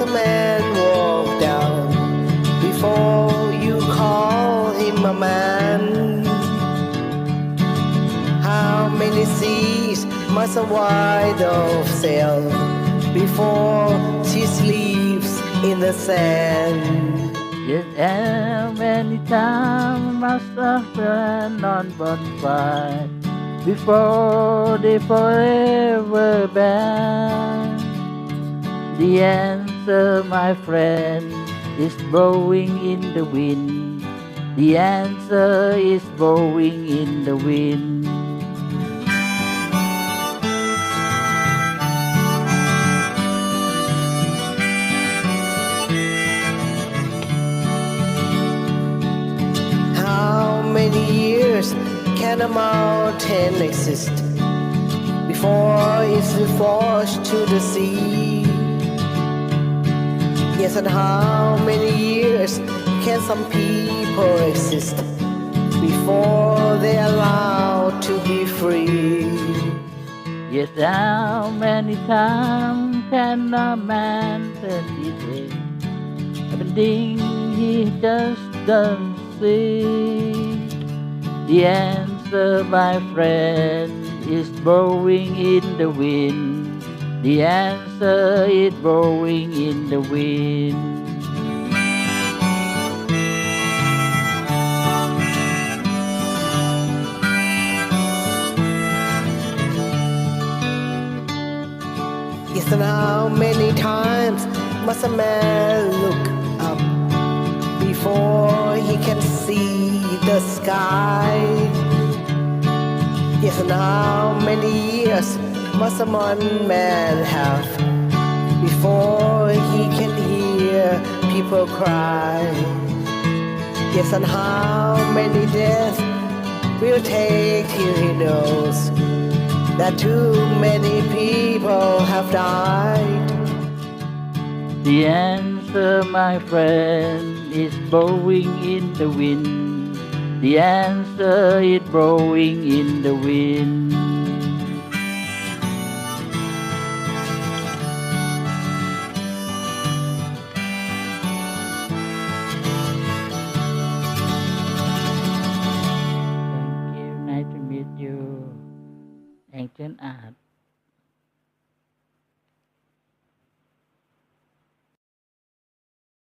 a man walk down before you call him a man? How many seas must a white dove sail before she sleeps in the sand? Yes, and many times must suffer none but fight before they forever bend. The answer, my friend, is blowing in the wind. The answer is blowing in the wind. How many years can a mountain exist before it's forced to the sea? Yes, and how many years can some people exist before they're allowed to be free? Yes, how many times can a man turn his head? Everything he just doesn't see. The answer, my friend, is blowing in the wind. The answer is blowing in the wind. Yes, and how many times must a man look up before he can see the sky? Yes, and how many years must a one man have before he can hear people cry? Yes, and how many deaths will take till he knows that too many people have died? The answer, my friend, is blowing in the wind. The answer is blowing in the wind. เกิลอาร์ต